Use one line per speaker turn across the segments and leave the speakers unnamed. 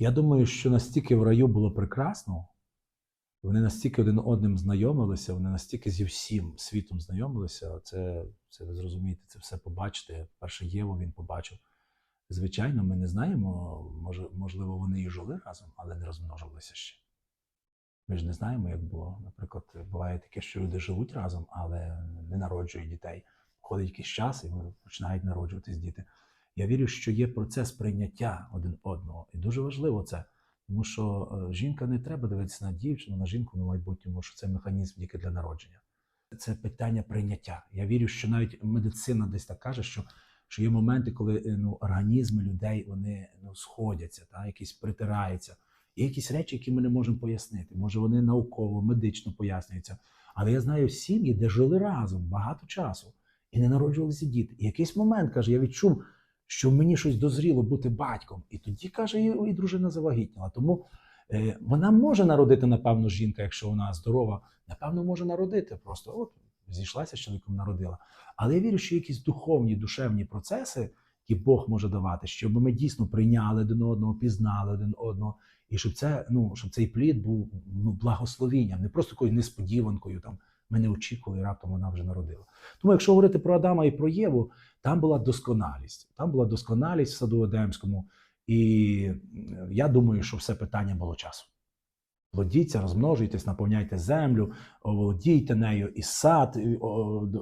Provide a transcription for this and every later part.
Я думаю, що настільки в раю було прекрасно, вони настільки один одним знайомилися, вони настільки зі всім світом знайомилися. Це, це ви зрозумієте, це все побачите. Перше Єву він побачив. Звичайно, ми не знаємо, може, можливо, вони і жили разом, але не розмножувалися ще. Ми ж не знаємо, як було. Наприклад, буває таке, що люди живуть разом, але не народжують дітей. Ходить якийсь час і починають народжуватись діти. Я вірю, що є процес прийняття один одного. І дуже важливо це. Тому що е, жінка не треба дивитися на дівчину, на жінку на майбутньому, що це механізм тільки для народження. Це питання прийняття. Я вірю, що навіть медицина десь так каже, що, що є моменти, коли е, ну, організми людей вони ну, сходяться, та, якісь притираються. Є якісь речі, які ми не можемо пояснити. Може, вони науково, медично пояснюються. Але я знаю сім'ї, де жили разом багато часу і не народжувалися діти. І якийсь момент каже, я відчув, що мені щось дозріло бути батьком. І тоді каже, і, дружина завагітніла. Тому е, вона може народити, напевно, жінка, якщо вона здорова, напевно, може народити. Просто от зійшлася з чоловіком, народила. Але я вірю, що якісь духовні, душевні процеси, які Бог може давати, щоб ми дійсно прийняли один одного, пізнали один одного, і щоб це, ну, щоб цей плід був ну, благословінням, не просто такою несподіванкою. Там ми не очікували, і раптом вона вже народила. Тому, якщо говорити про Адама і про Єву, там була досконалість. Там була досконалість в саду Едемському. І я думаю, що все питання було часу. Плодіться, розмножуйтесь, наповняйте землю, оволодійте нею, і сад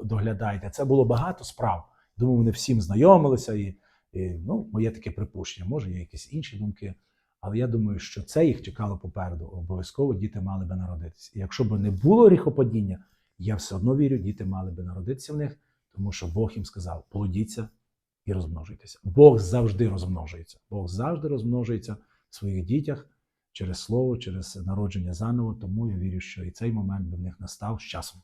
доглядайте. Це було багато справ. Думаю, вони всім знайомилися, і, і ну, моє таке припущення. Може, є якісь інші думки. Але я думаю, що це їх чекало попереду. Обов'язково діти мали би народитися. І якщо б не було гріхопадіння, я все одно вірю, діти мали би народитися в них, тому що Бог їм сказав: плодіться і розмножуйтеся. Бог завжди розмножується. Бог завжди розмножується в своїх дітях через слово, через народження заново. Тому я вірю, що і цей момент би в них настав з часом.